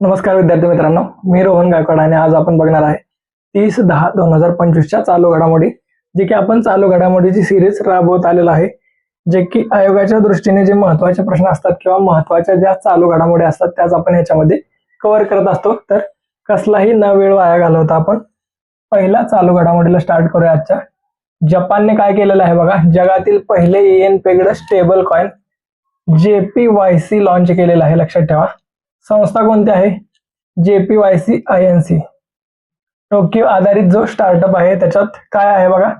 नमस्कार विद्यार्थी मित्रांनो मी रोहन गायकवाड आणि आज आपण बघणार आहे तीस दहा दोन हजार पंचवीसच्या चालू घडामोडी जे की आपण चालू घडामोडीची सिरीज राबवत आलेलो आहे जे की आयोगाच्या दृष्टीने जे महत्त्वाचे प्रश्न असतात किंवा महत्त्वाच्या ज्या चालू घडामोडी असतात त्याच आपण याच्यामध्ये कव्हर करत असतो. तर कसलाही न वेळ वाया घालवता आपण पहिला चालू घडामोडीला स्टार्ट करूया आजच्या. जपानने काय केलेलं आहे बघा जगातील पहिले yen pegged stable coin JP Y C launch केलेलं आहे लक्षात ठेवा. संस्था कोणती आहे? JPYC Y C I N C Tokyo आधारित जो स्टार्टअप आहे त्याच्यात काय आहे बघा?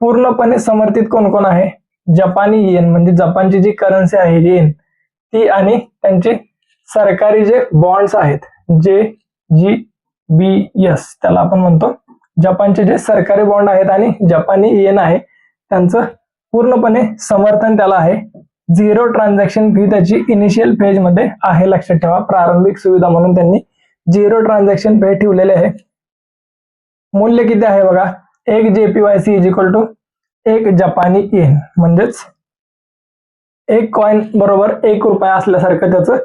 पूर्णपणे समर्थित कोण कोण आहे? जपानी येन म्हणजे जपानची जी करन्सी आहे येन ती आणि त्यांचे सरकारी जे बॉन्ड्स आहेत जे जी बी एस त्याला आपण म्हणतो. जपानचे जे सरकारी बॉन्ड आहेत आणि जपानी येन आहे त्यांचं पूर्णपणे समर्थन त्याला आहे. झिरो ट्रान्झॅक्शन फी त्याची इनिशियल फेजमध्ये आहे. लक्षात ठेवा. प्रारंभिक सुविधा म्हणून त्यांनी झिरो ट्रान्झॅक्शन फी ठेवलेले आहे. मूल्य किती आहे बघा? एक JPY C is equal to एक जपानी येन म्हणजेच एक कॉइन बरोबर एक रुपया असल्यासारखं त्याचं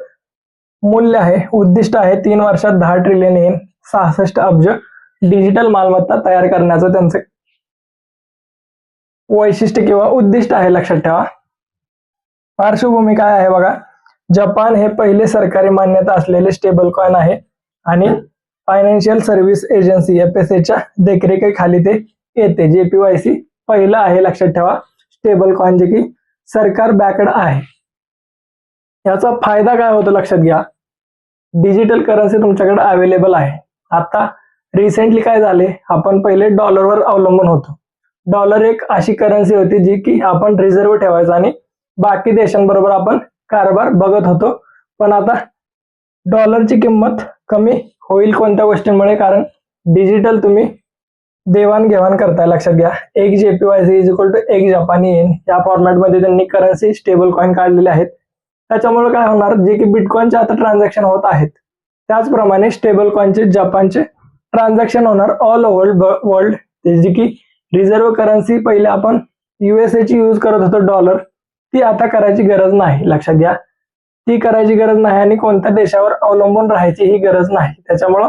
मूल्य आहे. उद्दिष्ट आहे तीन वर्षात दहा ट्रिलियन येन सहासष्ट अब्ज डिजिटल मालमत्ता तयार करण्याचं त्यांचं वैशिष्ट्य किंवा उद्दिष्ट आहे. लक्षात ठेवा. पार्श्वभूमी काय आहे बघा? जपान हे पहिले सरकारी मान्यता असलेले स्टेबल कॉइन आहे आणि financial service agency F S एच्या देखरेखीखाली ते येते. जेपीवायसी पहिलं आहे लक्षात ठेवा. स्टेबल कॉइन जे की सरकार बॅकड आहे. याचा फायदा काय होतो लक्षात घ्या. डिजिटल करन्सी तुमच्याकडे अवेलेबल आहे. आता रिसेंटली काय झाले? आपण पहिले डॉलरवर अवलंबून होतो. डॉलर एक अशी करन्सी होती जी की आपण रिझर्व्ह ठेवायचं आणि बाकी देशांबरोबर आपण कारभार बघत होतो. पण आता डॉलरची किंमत कमी होईल कोणत्या गोष्टींमुळे? कारण डिजिटल तुम्ही देवाणघेवाण करताय. लक्षात घ्या. एक JPY C is equal to एक जपानी येन या फॉर्मॅटमध्ये त्यांनी करन्सी स्टेबल कॉईन काढलेले आहेत. त्याच्यामुळे काय होणार? जे की बिटकॉइनचे आता ट्रान्झॅक्शन होत आहेत. त्याचप्रमाणे स्टेबल कॉईनचे जपानचे ट्रान्झॅक्शन होणार ऑल ओव्हर वर्ल्ड जे की रिझर्व्ह करन्सी पहिले आपण युएसएची यूज करत होतो डॉलर ती आता करायची गरज नाही. लक्षात घ्या. ती करायची गरज नाही आणि कोणत्या देशावर अवलंबून राहायची ही गरज नाही. त्याच्यामुळं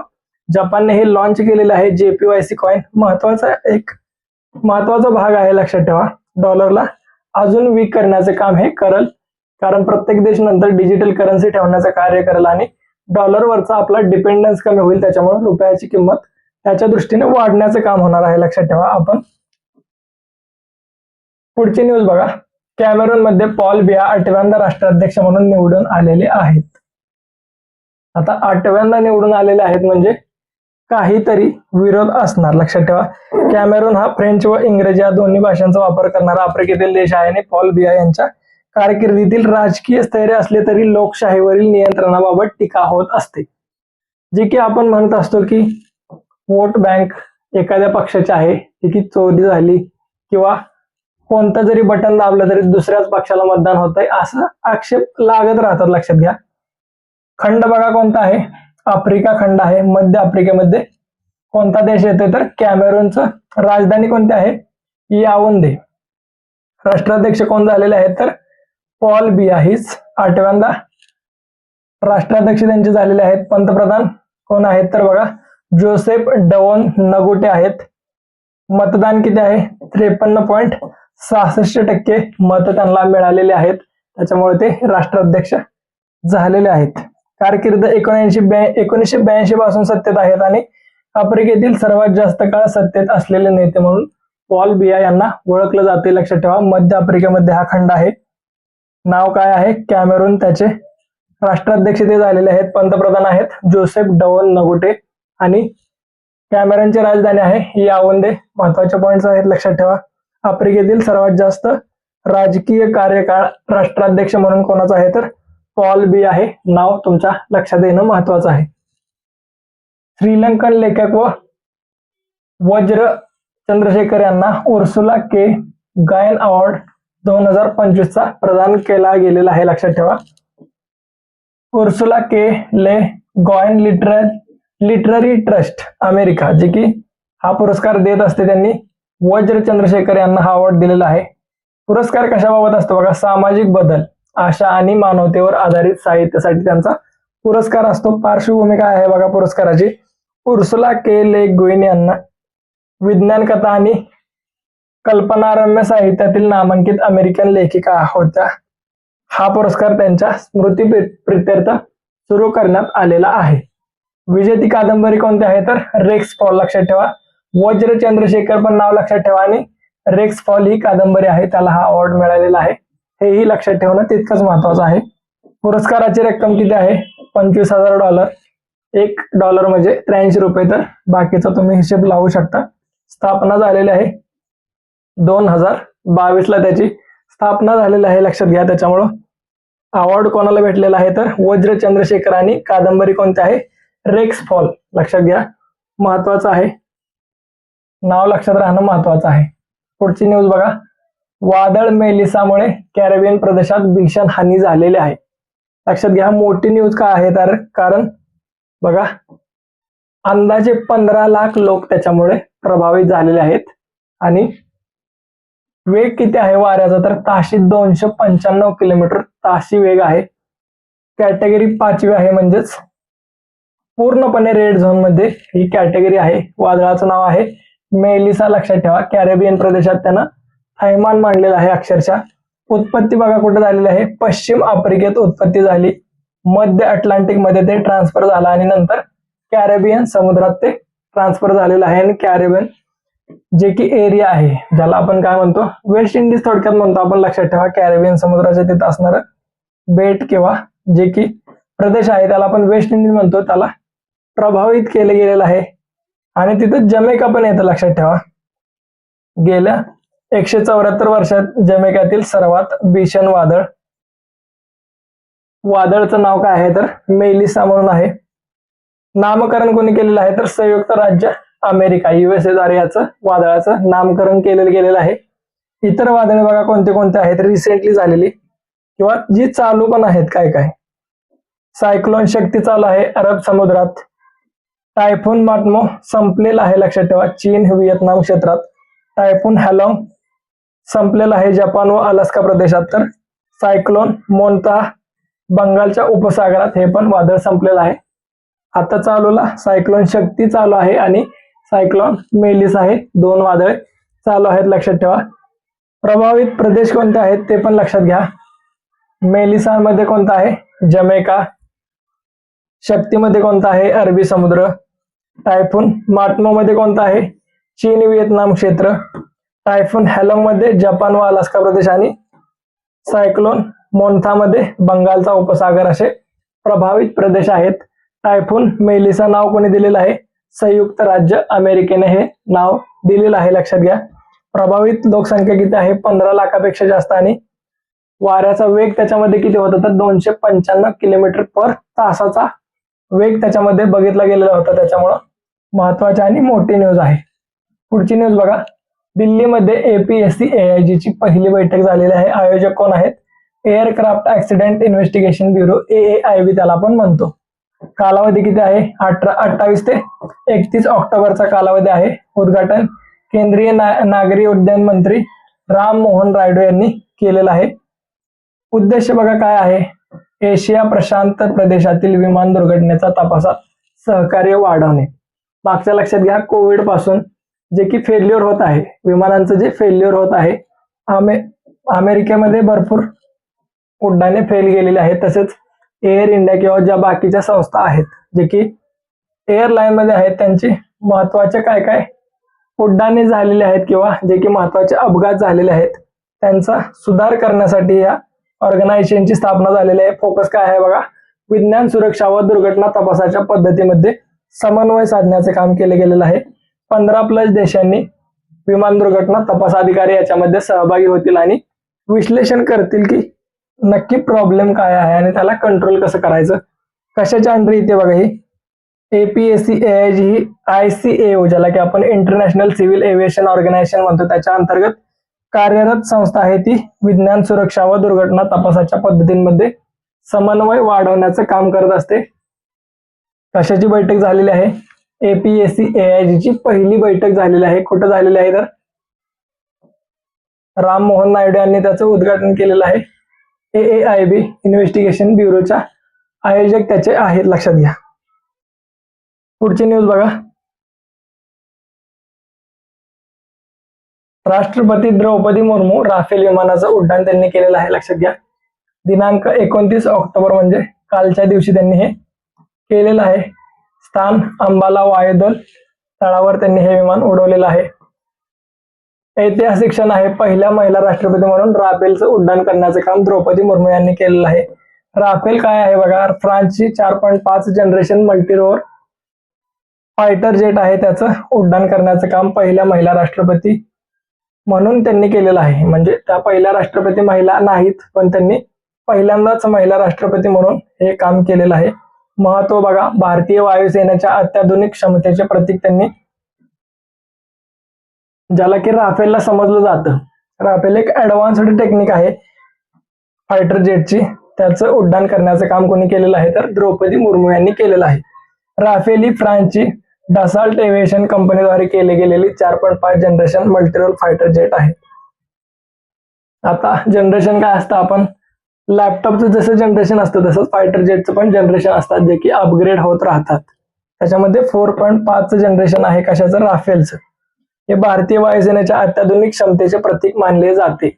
जपानने हे लॉन्च केलेलं आहे जेपीवायसी कॉइन महत्त्वाचा एक महत्त्वाचा भाग आहे लक्षात ठेवा. डॉलरला अजून वीक करण्याचे काम हे करल. कारण प्रत्येक देश नंतर डिजिटल करन्सी ठेवण्याचं कार्य करेल आणि डॉलरवरचा आपला डिपेंडन्स कमी होईल. त्याच्यामुळे रुपयाची किंमत त्याच्या दृष्टीने वाढण्याचं काम होणार आहे लक्षात ठेवा. आपण पुढची न्यूज बघा. कॅमेरून मध्ये पॉल बिया आठव्यांदा राष्ट्राध्यक्ष म्हणून निवडून आलेले आहेत. आता आठव्यांदा निवडून आलेले आहेत म्हणजे काहीतरी विरोध असणार. लक्षात ठेवा कॅमेरून हा फ्रेंच व इंग्रजी या दोन्ही भाषांचा वापर करणारा आफ्रिकेतील देश आहे आणि पॉल बिया यांच्या कारकिर्दीतील राजकीय स्थैर्य असले तरी लोकशाहीवरील नियंत्रणाबाबत टीका होत असते. जे की आपण म्हणत असतो की वोट बँक एखाद्या पक्षाची आहे ती की चोरी झाली किंवा कोणतं जरी बटन दाबलं तरी दुसऱ्याच पक्षाला मतदान होत आहे असं आक्षेप लागत राहतात लक्षात घ्या. खंड बघा कोणता आहे. आफ्रिका खंड आहे मध्य आफ्रिकेमध्ये कोणता देश येतोय तर कॅमेरूनचं राजधानी कोणती आहे? यावंदे राष्ट्राध्यक्ष कोण झालेले आहेत तर पॉल बिया हीच आठव्यांदा. राष्ट्राध्यक्ष त्यांचे झालेले आहेत पंतप्रधान कोण आहेत तर बघा जोसेफ डवोन नगुटे आहेत. मतदान किती आहे? त्रेपन्न पॉईंट सहासष्ट टक्के मत त्यांना मिळालेले आहेत. त्याच्यामुळे ते राष्ट्राध्यक्ष झालेले आहेत. कारकीर्द एकोणऐंशी ब्या एकोणीसशे ब्याऐंशी पासून सत्तेत आहेत आणि आफ्रिकेतील सर्वात जास्त काळ सत्तेत असलेले नेते म्हणून पॉल बिया यांना ओळखलं जाते. लक्षात ठेवा मध्य आफ्रिकेमध्ये हा खंड आहे. नाव काय आहे? कॅमेरून. त्याचे राष्ट्राध्यक्ष ते झालेले आहेत. पंतप्रधान आहेत जोसेफ डवल नगोटे आणि कॅमेरनची राजधानी आहे यावंदे. महत्त्वाचे पॉइंट्स आहेत लक्षात ठेवा. आफ्रिकेतील सर्वात जास्त राजकीय कार्यकाळ राष्ट्राध्यक्ष म्हणून कोणाचा आहे तर पॉल बी आहे. नाव तुमच्या लक्षात येणं महत्वाचं आहे. श्रीलंकन लेखक व वज्र चंद्रशेखर यांना उर्सुला के. गायन अवॉर्ड दोन हजार पंचवीसचा प्रदान केला गेलेला आहे. लक्षात ठेवा. Ursula K. Le. Guin literal literary trust America जे की हा पुरस्कार देत असते त्यांनी वज्र चंद्रशेखर यांना हा अवॉर्ड दिलेला आहे. पुरस्कार कशाबाबत असतो? बघा सामाजिक बदल आशा आणि मानवतेवर आधारित साहित्यासाठी त्यांचा पुरस्कार असतो. पार्श्वभूमी काय आहे बघा पुरस्काराची. Ursula K. ले. गुईन यांना विज्ञान कथा आणि कल्पनारम्य साहित्यातील नामांकित अमेरिकन लेखिका होत्या. हा पुरस्कार त्यांच्या स्मृती प्रित्यर्थ सुरू करण्यात आलेला आहे. विजेती कादंबरी कोणती आहे? तर रेक्स पॉल लक्षात ठेवा. वज्र चंद्रशेखर पण नाव लक्षात ठेवा आणि रेक्स फॉल ही कादंबरी आहे त्याला हा अवॉर्ड मिळालेला आहे. हेही लक्षात ठेवणं तितकंच महत्वाचं आहे. पुरस्काराची रक्कम किती आहे? पंचवीस हजार डॉलर एक डॉलर म्हणजे त्र्याऐंशी रुपये तर बाकीचा तुम्ही हिशेब लावू शकता. स्थापना झालेली आहे दोन हजार बावीसला त्याची. स्थापना झालेली आहे लक्षात घ्या त्याच्यामुळं. अवॉर्ड कोणाला भेटलेला आहे तर वज्र चंद्रशेखर आणि कादंबरी कोणती आहे? Rex fall. लक्षात घ्या. महत्वाचं आहे. नाव लक्षात राहणं महत्वाचं आहे. पुढची न्यूज बघा. वादळ मेलिसामुळे कॅरेबियन प्रदेशात भीषण हानी झालेली आहे. लक्षात घ्या मोठी न्यूज काय आहे तर कारण बघा अंदाजे पंधरा लाख लोक त्याच्यामुळे प्रभावित झालेले आहेत. आणि वेग किती आहे वाऱ्याचा तर ताशी दोनशे पंच्याण्णव किलोमीटर ताशी वेग आहे. कॅटेगरी पाचवी आहे म्हणजेच पूर्णपणे रेड झोनमध्ये ही कॅटेगरी आहे. वादळाचं नाव आहे मेलिसा लक्षात ठेवा. कॅरेबियन प्रदेशात त्यानं थैमान मांडलेलं आहे अक्षरशः. उत्पत्ती बघा कुठे झालेली आहे. पश्चिम आफ्रिकेत उत्पत्ती झाली. मध्य अटलांटिकमध्ये ते ट्रान्सफर झाला आणि नंतर कॅरेबियन समुद्रात ते ट्रान्सफर झालेलं आहे. आणि कॅरेबियन जे की एरिया आहे ज्याला आपण काय म्हणतो? वेस्ट इंडिज थोडक्यात म्हणतो. आपण लक्षात ठेवा कॅरेबियन समुद्राच्या तिथं असणार बेट किंवा जे की प्रदेश आहे त्याला आपण वेस्ट इंडिज म्हणतो. त्याला प्रभावित केले गेलेलं आहे. आणि तिथं जमेका पण येतं लक्षात ठेवा. गेल्या एकशे चौऱ्याहत्तर वर्षात जमेकातील सर्वात भीषण वादळ. वादळचं नाव काय आहे तर? मेलिसा म्हणून आहे. नामकरण कोणी केलेलं आहे तर? संयुक्त राज्य अमेरिका युएसए द्वारे याचं वादळाचं नामकरण केलेलं गेलेलं आहे. इतर वादळे बघा कोणते कोणते आहेत? रिसेंटली झालेली. किंवा जी चालू पण आहेत काय काय? सायक्लोन शक्ती चालू आहे अरब समुद्रात. टायफोन माटमो संपलेला आहे लक्षात ठेवा. चीन व्हिएतनाम क्षेत्रात टायफून हॅलॉंग संपलेला आहे जपान व अलास्का प्रदेशात. तर सायक्लोन मोन्ता बंगालच्या उपसागरात हे पण वादळ संपलेलं आहे. आता चालूला सायक्लोन शक्ती चालू आहे आणि सायक्लोन मेलिस आहे. दोन वादळे चालू आहेत लक्षात ठेवा. प्रभावित प्रदेश कोणते आहेत ते पण लक्षात घ्या. मेलिसामध्ये कोणता आहे? जमेका शक्तीमध्ये कोणता आहे? अरबी समुद्र. टायफून माटमो मध्ये कोणता आहे? चीन व्हिएतनाम क्षेत्र. टायफून हॅलॉंगमध्ये जपान व अलास्का प्रदेश आणि सायक्लोन मोन्थामध्ये बंगालचा उपसागर असे प्रभावित प्रदेश आहेत. टायफून मेलिसा नाव कोणी दिलेलं आहे? संयुक्त राज्य अमेरिकेने हे नाव दिलेलं आहे. लक्षात घ्या. प्रभावित लोकसंख्या किती आहे? पंधरा लाखापेक्षा जास्त आणि वाऱ्याचा वेग त्याच्यामध्ये किती होता तर दोनशे पंच्याण्णव किलोमीटर पर तासाचा वेग त्याच्यामध्ये बघितला गेलेला होता. त्याच्यामुळं महत्वाची आणि मोठी न्यूज आहे. पुढची न्यूज बघा. दिल्लीमध्ये एपीएससी एआयजी ची पहिली बैठक झालेली आहे. आयोजक कोण आहेत? Aircraft accident investigation bureau A I B त्याला आपण म्हणतो. कालावधी किती आहे? अठरा अठ्ठावीस ते एकतीस ऑक्टोबरचा कालावधी आहे. उद्घाटन केंद्रीय ना, नागरी उड्डयन मंत्री राम मोहन रायडू यांनी केलेलं आहे. उद्देश बघा काय आहे? एशिया प्रशांत प्रदेशातील विमान दुर्घटनेचा तपासात सहकार्य वाढवणे. मागच्या लक्षात घ्या कोविडपासून जे की फेल्युअर होत आहे विमानांचं जे फेल्युअर होत आहे अमे अमेरिकेमध्ये भरपूर उड्डाणे फेल गेलेले आहेत तसेच एअर इंडिया किंवा ज्या बाकीच्या संस्था आहेत जे की एअरलाईन मध्ये आहेत त्यांची महत्त्वाचे काय काय उड्डाणे झालेले आहेत किंवा जे की महत्त्वाचे अपघात झालेले आहेत त्यांचा सुधार करण्यासाठी या ऑर्गनायझेशनची स्थापना झालेली आहे. फोकस काय आहे बघा? विज्ञान सुरक्षा व दुर्घटना तपासाच्या पद्धतीमध्ये समन्वय साधण्याचे काम केले गेलेलं आहे. पंधरा प्लस देशांनी विमान दुर्घटना तपास अधिकारी याच्यामध्ये सहभागी होतील आणि विश्लेषण करतील की नक्की प्रॉब्लेम काय आहे आणि त्याला कंट्रोल कसं करायचं? कशाच्या अंडर येते बघा ही? एपीएससी ए जी ही आय सी ए ज्याला की आपण इंटरनॅशनल सिव्हिल एव्हिएशन ऑर्गनायझेशन म्हणतो त्याच्या अंतर्गत कार्यरत संस्था आहे ती. विज्ञान सुरक्षा व दुर्घटना तपासाच्या पद्धतींमध्ये समन्वय वाढवण्याचं काम करत असते. कशाची बैठक झालेली आहे. एपीएससी एआयजी ची पहिली बैठक झालेली आहे. कुठं झालेली आहे तर? राम मोहन नायडू यांनी त्याचं उद्घाटन केलेलं आहे. ए आय बी इन्व्हेस्टिगेशन ब्युरोच्या आयोजक त्याचे आहेत. लक्षात घ्या. पुढची न्यूज बघा. राष्ट्रपती द्रौपदी मुर्मू राफेल विमानाचं उड्डाण त्यांनी केलेलं आहे. लक्षात घ्या. दिनांक एकोणतीस ऑक्टोबर म्हणजे कालच्या दिवशी त्यांनी हे केलेलं आहे. स्थान अंबाला वायुदल तळावर त्यांनी हे विमान उडवलेलं आहे. ऐतिहासिक क्षण आहे. पहिल्या महिला राष्ट्रपती म्हणून राफेलचं उड्डाण करण्याचं काम द्रौपदी मुर्मू यांनी केलेलं आहे. राफेल काय आहे बघा? फ्रान्सची चार पॉईंट पाच जनरेशन मल्टीरोवर फायटर जेट आहे. त्याचं उड्डाण करण्याचं काम पहिल्या महिला राष्ट्रपती म्हणून त्यांनी केलेलं आहे. म्हणजे त्या पहिल्या राष्ट्रपती महिला नाहीत पण त्यांनी पहिल्यांदाच महिला राष्ट्रपती म्हणून हे काम केलेलं आहे. महत्त्व बघा भारतीय वायुसेनेच्या अत्याधुनिक क्षमतेचे प्रतीक त्यांनी ज्याला की राफेलला समजलं जातं. राफेल एक ऍडव्हान्स्ड टेक्निक आहे. फायटर जेटची त्याचं उड्डाण करण्याचं काम कोणी केलेलं आहे? तर द्रौपदी मुर्मू यांनी केलेलं आहे. राफेल ही फ्रान्सची डसाल्ट एव्हिएशन कंपनीद्वारे केले गेलेली चार पॉईंट पाच जनरेशन मल्टीरोल फायटर जेट आहे. आता जनरेशन काय असतं आपण? लॅपटॉपचं जसं जनरेशन असतं तसंच फायटर जेटचं पण जनरेशन असतात जे की अपग्रेड होत राहतात. त्याच्यामध्ये फोर पॉईंट पाचचं जनरेशन आहे कशाचं? राफेलचं. हे भारतीय वायुसेनेच्या अत्याधुनिक क्षमतेचे प्रतीक मानले जाते.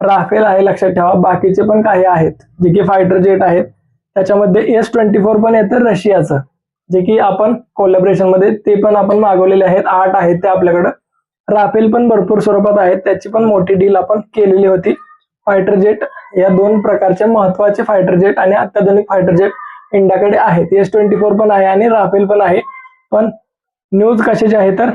राफेल आहे लक्षात ठेवा. बाकीचे पण काही आहेत जे की फायटर जेट आहेत. त्याच्यामध्ये एस ट्वेंटी फोर पण येतं रशियाचं. जे की आपण कोलॅबरेशनमध्ये ते पण आपण मागवलेले आहेत. आठ आहेत ते आपल्याकडं. राफेल पण भरपूर स्वरूपात आहेत. त्याची पण मोठी डील आपण केलेली होती. फायटर जेट या दोन प्रकारचे महत्त्वाचे फायटर जेट आणि अत्याधुनिक फायटर जेट इंडियाकडे आहेत. एस ट्वेंटी फोर पण आहे आणि राफेल पण आहे. पण न्यूज कशाची आहे तर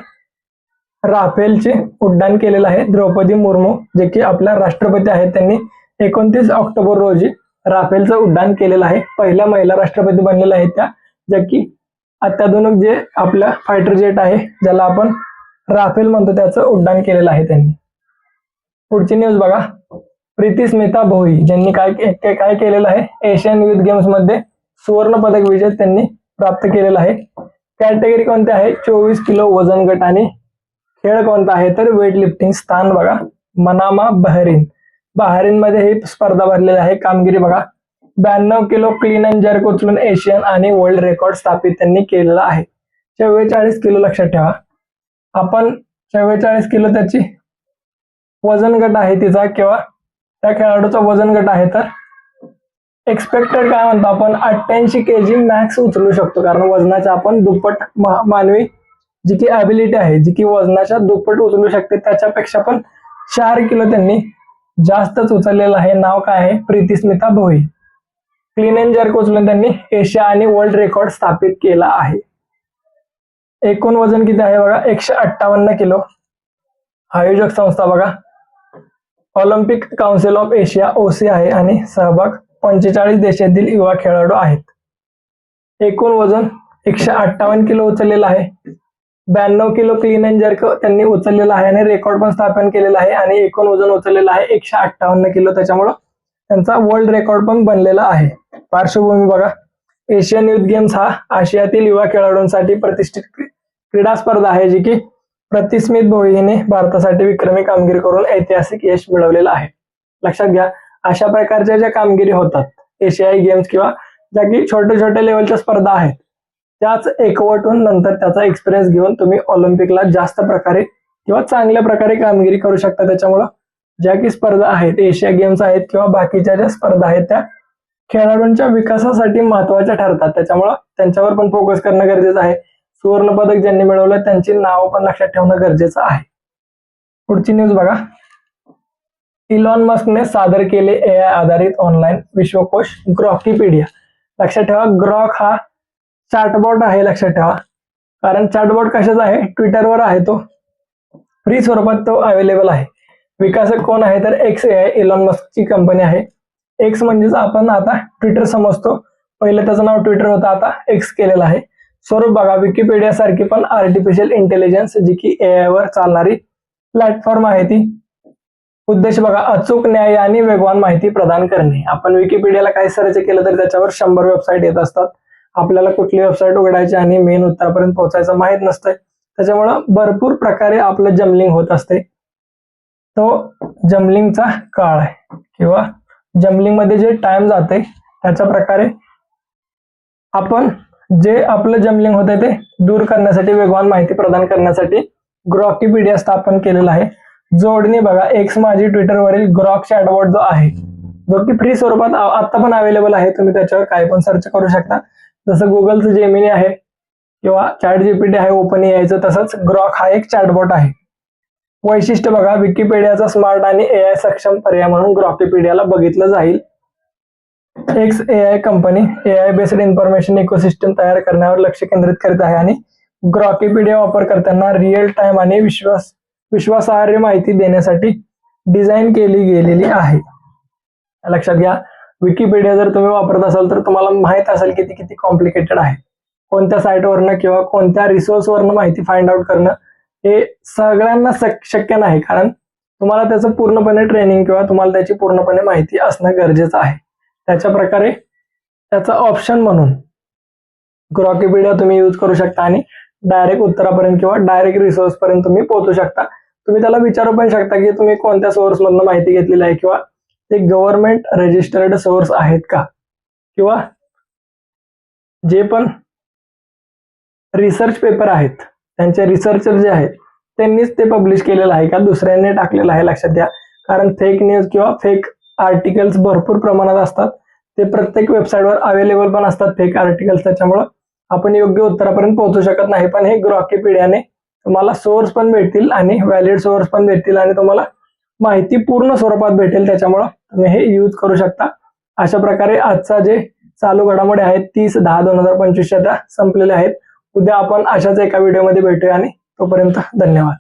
राफेलचे उड्डाण केलेलं आहे द्रौपदी मुर्मू जे की आपल्या राष्ट्रपती आहेत. त्यांनी एकोणतीस ऑक्टोबर रोजी राफेलचं उड्डाण केलेलं आहे. पहिल्या महिला राष्ट्रपती बनलेल्या आहेत त्या ज्या की अत्याधुनिक जे आपलं फायटर जेट आहे ज्याला आपण राफेल म्हणतो त्याचं उड्डाण केलेलं आहे त्यांनी. पुढची न्यूज बघा. प्रीती स्मिता भोई ज्यांनी काय काय केलेलं आहे? एशियन युथ गेम्समध्ये सुवर्ण पदक विजय त्यांनी प्राप्त केलेला आहे. कॅटेगरी कोणते आहे? चोवीस किलो वजन गट आणि खेळ कोणता आहे? तर वेट लिफ्टिंग स्थान बघा. Manama Bahrain. बहरीन मध्ये ही स्पर्धा भरलेली आहे. कामगिरी बघा. ब्याण्णव किलो क्लीन अँड जर्क उचलून एशियन आणि वर्ल्ड रेकॉर्ड स्थापित त्यांनी केलेला आहे. चव्वेचाळीस किलो लक्षात ठेवा. आपण चव्वेचाळीस किलो त्याची वजन गट आहे तिचा किंवा त्या खेळाडूचा वजन गट आहे तर एक्सपेक्टेड काय म्हणतो आपण? अठ्ठ्याऐंशी के जी मॅक्स उचलू शकतो. कारण वजनाच्या आपण दुप्पट मानवी जी की ॲबिलिटी आहे जी की वजनाच्या दुप्पट उचलू शकते त्याच्यापेक्षा पण चार किलो त्यांनी जास्तच उचललेलं आहे. नाव काय आहे? Preeti Smita Bhoi. Clean and jerk उचलून त्यांनी एशिया आणि वर्ल्ड रेकॉर्ड स्थापित केला आहे. एकूण वजन किती आहे बघा? एकशे अठ्ठावन्न किलो. आयोजक संस्था बघा. Olympic council of Asia OC आहे आणि सहभाग पंचेचाळीस देशातील युवा खेळाडू आहेत. एकूण वजन एकशे अठ्ठावन्न किलो उचललेलं आहे. ब्याण्णव किलो क्लीन अँड जर्क त्यांनी उचललेला आहे आणि रेकॉर्ड पण स्थापन केलेला आहे आणि एकूण वजन उचललेलं आहे एकशे अठ्ठावन्न किलो. त्याच्यामुळं त्यांचा वर्ल्ड रेकॉर्ड पण बनलेला आहे. पार्श्वभूमी बघा. एशियन युथ गेम्स हा आशियातील युवा खेळाडूंसाठी प्रतिष्ठित क्रीडा स्पर्धा आहे जी की प्रतिस्मित भोईने भारतासाठी विक्रमी कामगिरी करून ऐतिहासिक यश मिळवलेलं आहे. लक्षात घ्या अशा प्रकारच्या ज्या कामगिरी होतात एशियाई गेम्स किंवा ज्या की छोट्या छोट्या लेवलच्या स्पर्धा आहेत त्याच एकवटून नंतर त्याचा एक्सपिरियन्स घेऊन तुम्ही ऑलिम्पिकला जास्त प्रकारे किंवा चांगल्या प्रकारे कामगिरी करू शकता. त्याच्यामुळं ज्या की स्पर्धा आहेत एशिया गेम्स आहेत किंवा बाकीच्या ज्या स्पर्धा आहेत त्या खेळाडूंच्या विकासासाठी महत्त्वाच्या ठरतात. त्याच्यामुळं त्यांच्यावर पण फोकस करणं गरजेचं आहे. सुवर्ण पदक ज्यांनी मिळवलं त्यांची नावं पण लक्षात ठेवणं गरजेचं आहे. पुढची न्यूज बघा. इलॉन मस्कने सादर केले ए आय आधारित ऑनलाईन विश्वकोश ग्रॉकीपीडिया लक्षात ठेवा ग्रॉक हा चॅटबॉट आहे लक्षात ठेवा. कारण चॅटबॉट कशाचा आहे? ट्विटरवर आहे तो. फ्री स्वरूपात तो अवेलेबल आहे. विकासक कोण आहे? तर एक्स ए आय इलॉन मस्कची कंपनी आहे. एक्स म्हणजेच आपण आता ट्विटर समजतो. पहिलं त्याचं नाव ट्विटर होतं आता एक्स केलेलं आहे. स्वरूप बघा विकिपीडिया सारखी पण आर्टिफिशियल इंटेलिजन्स जी की ए आय वर चालणारी प्लॅटफॉर्म आहे ती. उद्देश बघा अचूक न्याय आणि वेगवान माहिती प्रदान करणे. आपण विकिपीडियाला काही सर्च केलं तर त्याच्यावर शंभर वेबसाईट येत असतात. आपल्याला कुठली वेबसाईट उघडायची आणि मेन उत्तरापर्यंत पोहोचायचं माहीत नसतंय. त्याच्यामुळं भरपूर प्रकारे आपलं जमलिंग होत असते तो जमलिंगचा काळ आहे किंवा जम्बलिंगमध्ये जे टाइम जाते त्याच्या प्रकारे आपण जे आपलं जम्बलिंग होते ते दूर करण्यासाठी वेगवान माहिती प्रदान करण्यासाठी ग्रॉकीपीडिया स्थापन केलेला आहे. जोडणी बघा एक्स माझी ट्विटरवरील ग्रॉक चॅटबॉट जो आहे जो की फ्री स्वरूपात आता पण अवेलेबल आहे. तुम्ही त्याच्यावर काही पण सर्च करू शकता. जसं गुगलचं जेमिनी आहे किंवा चॅट जीपीटी आहे ओपन यायचं तसंच ग्रॉक हा एक चॅटबॉट आहे. वैशिष्ट्य बघा विकिपीडियाचा स्मार्ट आणि ए आय सक्षम पर्याय म्हणून ग्रॉपिपीडियाला बघितलं जाईल. X A I company A I based information ecosystem तयार करण्यावर लक्ष केंद्रित करीत आहे आणि ग्रॉकीपीडिया वापरकर्त्यांना रिअल टाइम आणि विश्वास विश्वासार्ह माहिती देण्यासाठी डिझाईन केली गेलेली आहे. लक्षात घ्या विकिपीडिया जर तुम्ही वापरत असाल तर तुम्हाला माहीत असेल की ती किती कॉम्प्लिकेटेड आहे. कोणत्या साईटवरनं किंवा कोणत्या रिसोर्सवरनं माहिती फाइंड आउट करणं हे सगळ्यांना शक्य नाही. कारण तुम्हाला त्याचं पूर्णपणे ट्रेनिंग किंवा तुम्हाला त्याची पूर्णपणे माहिती असणं गरजेचं आहे. त्याच्या प्रकारे त्याचं ऑप्शन म्हणून ग्रॉकीपीडिया तुम्ही यूज करू शकता आणि डायरेक्ट उत्तरापर्यंत किंवा डायरेक्ट रिसोर्स पर्यंत तुम्ही पोहोचू शकता. तुम्ही त्याला विचारू पण शकता की तुम्ही कोणत्या सोर्स मधून माहिती घेतलेली आहे किंवा ते गव्हर्नमेंट रजिस्टर्ड सोर्स आहेत का? किंवा जे पण रिसर्च पेपर आहेत त्यांचे रिसर्चर जे आहेत त्यांनीच ते पब्लिश केलेलं आहे का? दुसऱ्यांनी टाकलेलं आहे लक्षात घ्या. कारण फेक न्यूज किंवा फेक आर्टिकल्स भरपूर प्रमाणात असतात. ते प्रत्येक वेबसाईटवर अवेलेबल पण असतात फेक आर्टिकल्स त्याच्यामुळं आपण योग्य उत्तरापर्यंत पोहोचू शकत नाही. पण हे ग्रॉकीपीडियाने तुम्हाला सोर्स पण भेटतील आणि व्हॅलिड सोर्स पण भेटतील आणि तुम्हाला माहिती पूर्ण स्वरूपात भेटेल. त्याच्यामुळं तुम्ही हे यूज करू शकता. अशा प्रकारे आजचा जे चालू घडामोडी आहेत तीस दहा दोन हजार पंचवीसच्या त्या संपलेल्या आहेत. उद्या आपण अशाच एका व्हिडिओमध्ये भेटूया आणि तोपर्यंत धन्यवाद.